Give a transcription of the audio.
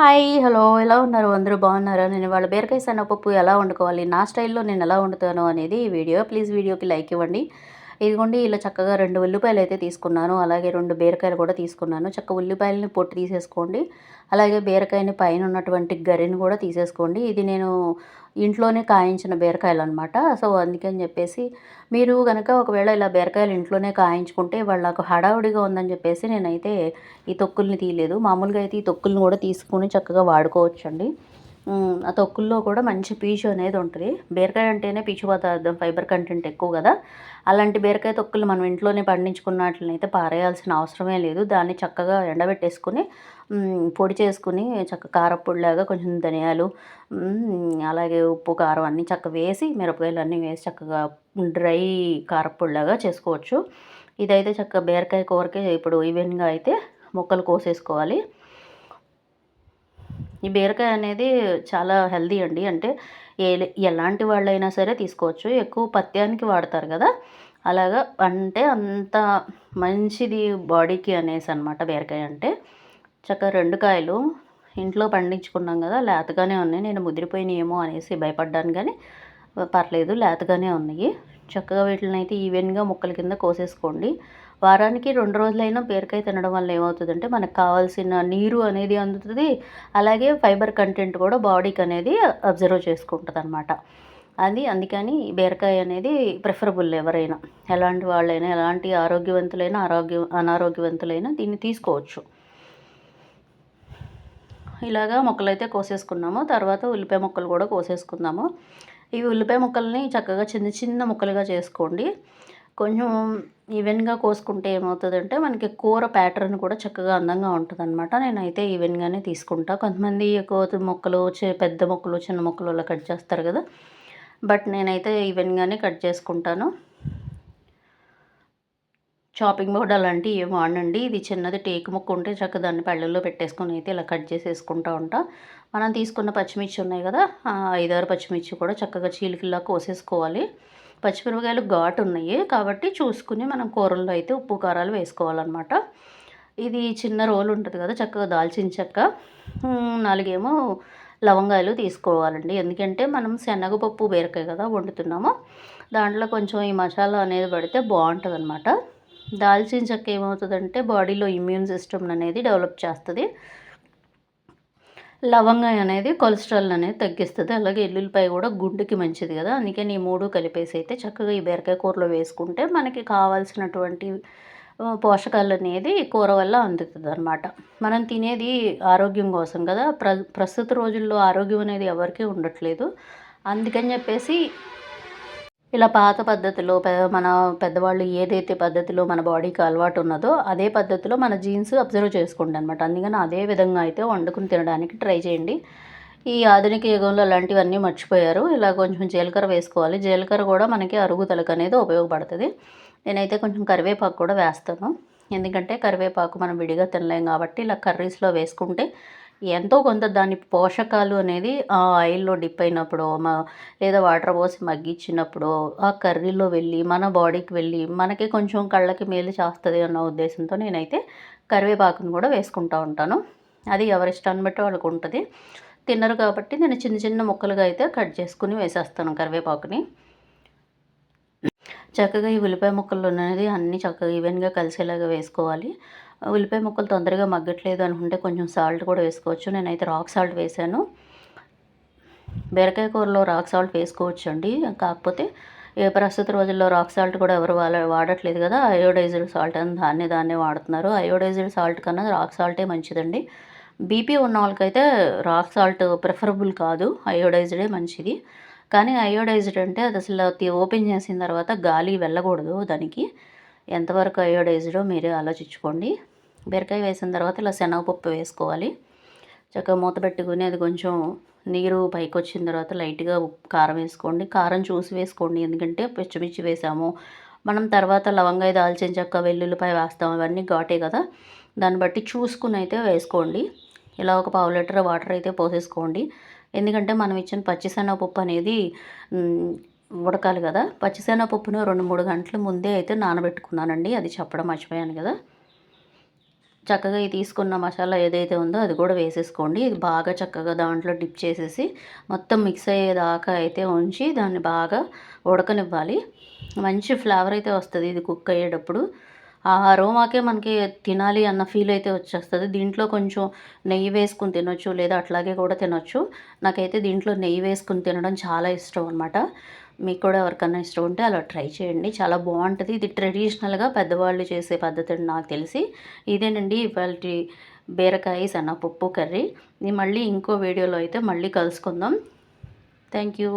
Hi hello. ఎలా ఉన్నారు? అందరూ బాగున్నారా? నేను వాళ్ళ బీరకాయ సన్నపప్పు ఎలా వండుకోవాలి? నా స్టైల్లో నేను ఎలా వండుతాను అనేది ఈ వీడియో. ప్లీజ్ వీడియోకి లైక్ ఇవ్వండి. ఇదిగోండి ఇలా చక్కగా రెండు ఉల్లిపాయలు అయితే తీసుకున్నాను. అలాగే రెండు బీరకాయలు కూడా తీసుకున్నాను. చక్క ఉల్లిపాయలని పొట్టు తీసేసుకోండి. అలాగే బీరకాయని పైన ఉన్నటువంటి గరిని కూడా తీసేసుకోండి. ఇది నేను ఇంట్లోనే కాయించిన బీరకాయలు అనమాట సో అందుకని చెప్పేసి మీరు కనుక ఒకవేళ ఇలా బీరకాయలు ఇంట్లోనే కాయించుకుంటే వాళ్ళకు హడావుడిగా ఉందని చెప్పేసి నేనైతే ఈ తొక్కుల్ని తీయలేదు. మామూలుగా అయితే ఈ తొక్కుల్ని కూడా తీసుకుని చక్కగా వాడుకోవచ్చండి. ఆ తొక్కుల్లో కూడా మంచి పీచు అనేది ఉంటుంది. బీరకాయ అంటేనే పీచు పదార్థం ఫైబర్ కంటెంట్ ఎక్కువ కదా. అలాంటి బీరకాయ తొక్కులు మనం ఇంట్లోనే పండించుకున్నట్లయితే పారేయాల్సిన అవసరమే లేదు. దాన్ని చక్కగా ఎండబెట్టేసుకుని పొడి చేసుకుని చక్క కారపొడిలాగా కొంచెం ధనియాలు అలాగే ఉప్పు కారం అన్నీ చక్కగా వేసి మిరపకాయలు అన్నీ వేసి చక్కగా డ్రై కారపొడిలాగా చేసుకోవచ్చు. ఇదైతే చక్కగా బీరకాయ కూరకే ఇప్పుడు ఈవెన్గా అయితే ముక్కలు కోసేసుకోవాలి. ఈ బీరకాయ అనేది చాలా హెల్దీ అండి. అంటే ఏ ఎలాంటి వాళ్ళైనా సరే తీసుకోవచ్చు. ఎక్కువ పత్యానికి వాడతారు కదా. అలాగా అంటే అంత మంచిది బాడీకి అనేసి అనమాట బీరకాయ అంటే. చక్కగా రెండు కాయలు ఇంట్లో పండించుకున్నాం కదా లేతగానే ఉన్నాయి. నేను ముదిరిపోయినాయేమో అనేసి భయపడ్డాను కానీ పర్లేదు లేతగానే ఉన్నాయి. చక్కగా వీటిని అయితే ఈవెన్గా ముక్కల కింద కోసేసుకోండి. వారానికి రెండు రోజులైనా బీరకాయ తినడం వల్ల ఏమవుతుందంటే మనకు కావాల్సిన నీరు అనేది అందుతుంది. అలాగే ఫైబర్ కంటెంట్ కూడా బాడీకి అనేది అబ్జర్వ్ చేసుకుంటుంది అనమాట అది అందుకని బీరకాయ అనేది ప్రిఫరబుల్ ఎవరైనా ఎలాంటి వాళ్ళైనా ఎలాంటి ఆరోగ్యవంతులైనా ఆరోగ్య అనారోగ్యవంతులైనా దీన్ని తీసుకోవచ్చు. ఇలాగా మొక్కలు అయితే కోసేసుకున్నాము. తర్వాత ఉల్లిపాయ ముక్కలు కూడా కోసేసుకుందాము. ఈ ఉల్లిపాయ ముక్కల్ని చక్కగా చిన్న చిన్న ముక్కలుగా చేసుకోండి. కొంచెం ఈవెన్గా కోసుకుంటే ఏమవుతుందంటే మనకి కూర ప్యాటర్న్ కూడా చక్కగా అందంగా ఉంటుంది అనమాట నేనైతే ఈవెన్గానే తీసుకుంటా. కొంతమంది ఎక్కువ మొక్కలు పెద్ద మొక్కలు చిన్న మొక్కలు అలా కట్ చేస్తారు కదా. బట్ నేనైతే ఈవెన్గానే కట్ చేసుకుంటాను. చాపింగ్ బోర్డ్ అలాంటివి ఏం వాడండి ఇది చిన్నది టేకు ముక్క ఉంటే చక్కగా దాన్ని పళ్ళల్లో పెట్టేసుకొని అయితే ఇలా కట్ చేసేసుకుంటూ ఉంటా. మనం తీసుకున్న పచ్చిమిర్చి ఉన్నాయి కదా ఐదారు పచ్చిమిర్చి కూడా చక్కగా చీలికిలా కోసేసుకోవాలి. పచ్చిమిరపకాయలు ఘాటు ఉన్నాయి కాబట్టి చూసుకుని మనం కూరల్లో అయితే ఉప్పు కారాలు వేసుకోవాలన్నమాట. ఇది చిన్న రోల్ ఉంటుంది కదా చక్కగా దాల్చిన చెక్క. నాలుగేమో లవంగాయలు తీసుకోవాలండి. ఎందుకంటే మనం శనగపప్పు బీరకాయ కదా వండుతున్నాము. దాంట్లో కొంచెం ఈ మసాలా అనేది పడితే బాగుంటుంది అనమాట దాల్చిన చెక్క ఏమవుతుందంటే బాడీలో ఇమ్యూన్ సిస్టమ్ అనేది డెవలప్ చేస్తుంది. లవంగాయ అనేది కొలెస్ట్రాల్ అనేది తగ్గిస్తుంది. అలాగే ఎల్లుల్లిపాయ కూడా గుండెకి మంచిది కదా. అందుకని నీ మూడు కలిపేసి అయితే చక్కగా ఈ బీరకాయ కూరలో వేసుకుంటే మనకి కావాల్సినటువంటి పోషకాలు అనేది కూర వల్ల అందుతుంది అనమాట మనం తినేది ఆరోగ్యం కోసం కదా. ప్ర ప్రస్తుత రోజుల్లో ఆరోగ్యం అనేది ఎవరికీ ఉండట్లేదు. అందుకని చెప్పేసి ఇలా పాత పద్ధతిలో మన పెద్దవాళ్ళు ఏదైతే పద్ధతిలో మన బాడీకి అలవాటు ఉన్నదో అదే పద్ధతిలో మన జీన్స్ అబ్జర్వ్ చేసుకోండి అనమాట అందుకని అదే విధంగా అయితే వండుకుని తినడానికి ట్రై చేయండి. ఈ ఆధునిక యుగంలో అలాంటివన్నీ మర్చిపోయారు. ఇలా కొంచెం జీలకర్ర వేసుకోవాలి. జీలకర్ర కూడా మనకి అరుగుదలకు అనేది ఉపయోగపడుతుంది. నేనైతే కొంచెం కరివేపాకు కూడా వేస్తాను. ఎందుకంటే కరివేపాకు మనం విడిగా తినలేం కాబట్టి ఇలా కర్రీస్లో వేసుకుంటే ఎంతో కొంత దాని పోషకాలు అనేది ఆ ఆయిల్లో డిప్ అయినప్పుడు లేదా వాటర్ పోసి మగ్గించినప్పుడు ఆ కర్రీలో వెళ్ళి మన బాడీకి వెళ్ళి మనకి కొంచెం కళ్ళకి మేలు చేస్తుంది అన్న ఉద్దేశంతో నేనైతే కరివేపాకును కూడా వేసుకుంటూ ఉంటాను. అది ఎవరి ఇష్టాన్ని బట్టి వాళ్ళకు ఉంటుంది. తిన్నరు కాబట్టి నేను చిన్న చిన్న ముక్కలుగా అయితే కట్ చేసుకుని వేసేస్తాను కరివేపాకుని. చక్కగా ఈ ఉల్లిపాయ ముక్కలు అనేది అన్నీ చక్కగా ఈవెన్గా కలిసేలాగా వేసుకోవాలి. ఉల్లిపాయ ముక్కలు తొందరగా మగ్గట్లేదు అనుకుంటే కొంచెం సాల్ట్ కూడా వేసుకోవచ్చు. నేనైతే రాక్ సాల్ట్ వేసాను. బీరకాయ కూరలో రాక్ సాల్ట్ వేసుకోవచ్చు అండి కాకపోతే ఏ ప్రస్తుత రోజుల్లో రాక్ సాల్ట్ కూడా ఎవరు వాళ్ళ వాడట్లేదు కదా. అయోడైజ్డ్ సాల్ట్ అని దాన్ని దాన్నే వాడుతున్నారు. అయోడైజ్డ్ సాల్ట్ కన్నా రాక్ సాల్టే మంచిదండి. బీపీ ఉన్న వాళ్ళకైతే రాక్ సాల్ట్ ప్రిఫరబుల్ కాదు. అయోడైజ్డే మంచిది. కానీ అయోడైజ్డ్ అంటే అది అసలు ఓపెన్ చేసిన తర్వాత గాలి వెళ్ళకూడదు దానికి. ఎంతవరకు అయోడైజ్డో మీరే ఆలోచించుకోండి. బీరకాయ వేసిన తర్వాత ఇలా శనగపప్పు వేసుకోవాలి. చక్కగా మూత పెట్టుకుని అది కొంచెం నీరు పైకి వచ్చిన తర్వాత లైట్గా కారం వేసుకోండి. కారం చూసి వేసుకోండి. ఎందుకంటే పచ్చిమిర్చి వేసాము. మనం తర్వాత లవంగాయ దాల్చిన చెక్క వెల్లుల్లిపాయ వేస్తాం. అవన్నీ ఘాటే కదా. దాన్ని బట్టి చూసుకుని అయితే వేసుకోండి. ఇలా ఒక పావు లీటర్ వాటర్ అయితే పోసేసుకోండి. ఎందుకంటే మనం ఇచ్చిన పచ్చిసెనగపప్పు అనేది ఉడకాలి కదా. పచ్చిసెనగపప్పును రెండు మూడు గంటల ముందే అయితే నానబెట్టుకున్నానండి. అది చెప్పడం మర్చిపోయాను కదా. చక్కగా ఈ తీసుకున్న మసాలా ఏదైతే ఉందో అది కూడా వేసేసుకోండి. ఇది బాగా చక్కగా దాంట్లో డిప్ చేసేసి మొత్తం మిక్స్ అయ్యేదాకా అయితే ఉంచి దాన్ని బాగా ఉడకనివ్వాలి. మంచి ఫ్లేవర్ అయితే వస్తుంది ఇది కుక్ అయ్యేటప్పుడు. ఆ అరోమాకే మనకి తినాలి అన్న ఫీల్ అయితే వచ్చేస్తుంది. దీంట్లో కొంచెం నెయ్యి వేసుకుని తినొచ్చు లేదా అట్లాగే కూడా తినొచ్చు. నాకైతే దీంట్లో నెయ్యి వేసుకుని తినడం చాలా ఇష్టం అనమాట మీకు కూడా ఎవరికన్నా ఇష్టం ఉంటే అలా ట్రై చేయండి. చాలా బాగుంటుంది. ఇది ట్రెడిషనల్గా పెద్దవాళ్ళు చేసే పద్ధతి అని నాకు తెలిసి. ఇదేనండి ఇవాళ బీరకాయ సన్నపప్పు కర్రీ. ఇది మళ్ళీ ఇంకో వీడియోలో అయితే మళ్ళీ కలుసుకుందాం. Thank you